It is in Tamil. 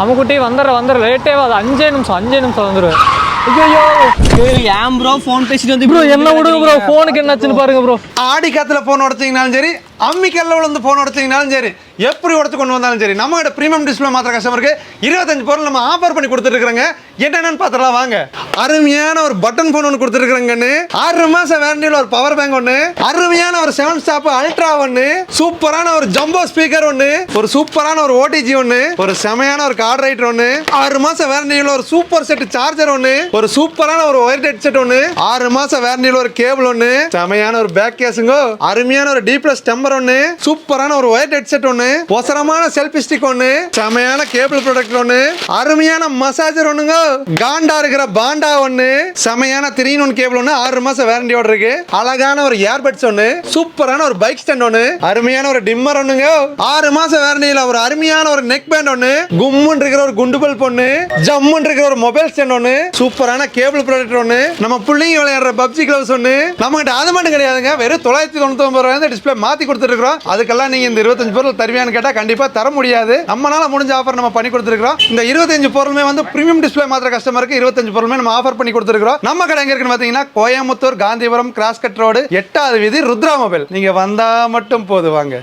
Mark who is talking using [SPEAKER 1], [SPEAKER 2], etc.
[SPEAKER 1] அம்முக்குட்டி வந்துடுற வந்துடுற லேட்டே அது அஞ்சே நிமிஷம் அஞ்சே நிமிஷம் வந்துடுவேன். ஐயோ
[SPEAKER 2] ஏன் ப்ரோ ஃபோன் பேசிட்டு வந்து
[SPEAKER 1] ப்ரோ என்ன விடுங்க ப்ரோ ஃபோனுக்கு என்னாச்சுன்னு பாருங்க ப்ரோ
[SPEAKER 3] ஆடி காத்துல போன் உடச்சிங்கனாலும் சரி அம்மிக்கல்ல விழுந்து ஃபோன் உடச்சிங்கனாலும் சரி எப்படி உடச்சு கொண்டு வந்தாலும் சரி நம்ம கிட்ட ப்ரீமியம் டிஸ்பிளே மாத்திர கஸ்டமருக்கு இருபத்தஞ்சு பொருள் நம்ம ஆஃபர் பண்ணி கொடுத்துருக்குறோங்க என்னென்னு பார்த்துலாம் வாங்க. அருமையான ஒரு பட்டன் ஃபோன் ஒன்று கொடுத்துருக்குறேங்கன்னு ஆறு மாதம் வேண்டியில் ஒரு பவர் பேங்க் ஒன்று அருமையான ஒரு செவன் ஸ்டாப் அல்ட்ரா ஒன்று சூப்பரான ஒரு ஜம்போ ஸ்பீக்கர் ஒன்று ஒரு சூப்பரான ஒரு ஓடிஜி ஒன்று ஒரு செமையான ஒரு கார்டு ரைட்டர் ஒன்று ஆறு மாசம் வேரண்டியில் ஒரு சூப்பர் செட் சார்ஜர் ஒன்று ஒரு சூப்பரான ஒரு ஒயர் ஹெட்செட் ஒன்று ஆறு மாசம் வேரண்டியில் ஒரு கேபிள் ஒன்று செமையான ஒரு பேக் கேஸுங்க அருமையான ஒரு டீப்ளஸ் டெம்பர் டெம்பர் ஒன்று சூப்பரான ஒரு ஒயர் ஹெட்செட் ஒன்று ஒசரமான செல்ஃபி ஸ்டிக் ஒன்று செமையான கேபிள் ப்ராடக்ட் ஒன்று அருமையான மசாஜர் ஒண்ணுங்க. காண்டா இருக்கிற பாண்டா ஒன்று செமையான த்ரீ ஒன் கேபிள் ஒன்று ஆறு மாசம் வேரண்டியோட இருக்கு. அழகான ஒரு ஏர்பட்ஸ் ஒன்று சூப்பரான ஒரு பைக் ஸ்டாண்ட் ஒன்று அருமையான ஒரு டிம்மர் ஒண்ணுங்க. ஆறு மாசம் வேரண்டியில ஒரு அருமையான ஒரு நெக் பேண்ட் ஒன்று கும்முன்னு இருக்கிற ஒரு குண்டு பல்ப் ஒன்று ஜம்முன்னு இருக்கிற ஒரு மொபைல் ஸ்டாண்ட் ஒன்று சூப்பரான கேபிள் ப்ராடக்ட் ஒன்று நம்ம பிள்ளைங்க விளையாடுற பப்ஜி கிளவுஸ் ஒன்று நம்ம கிட்ட அது மட்டும் கிடையாதுங்க. வெறும் தொள்ளாயிரத்தி தொண்ணூத்தி ஒன்பது ரூபாய் டிஸ்பிளே மாத்தி கொடுத்துருக்கோம் அதுக்கெல்லாம் நீங்க இந்த இருபத்தஞ்சு பொருள் தருவியான்னு கேட்டா கண்டிப்பா தர முடியாது. நம்மளால முடிஞ்ச ஆஃபர் நம்ம பண்ணி கொடுத்துருக்கோம் இந்த இருபத்தஞ்சு பொருளுமே வந்து பிரீமியம் டிஸ்பிளே மாத்திர கஸ்டமருக்கு இருபத்தஞ்சு பொருளுமே நம்ம ஆஃபர் பண்ணி கொடுத்துருக்கோம் நம்ம கடை எங்க இருக்குன்னு பாத்தீங்கன்னா கோயம்புத்தூர் காந்திபுரம் கிராஸ்கட் ரோடு எட்டாவது வீதி ருத்ரா மொபைல் நீங்க வந்தா மட்டும் போதுவாங்க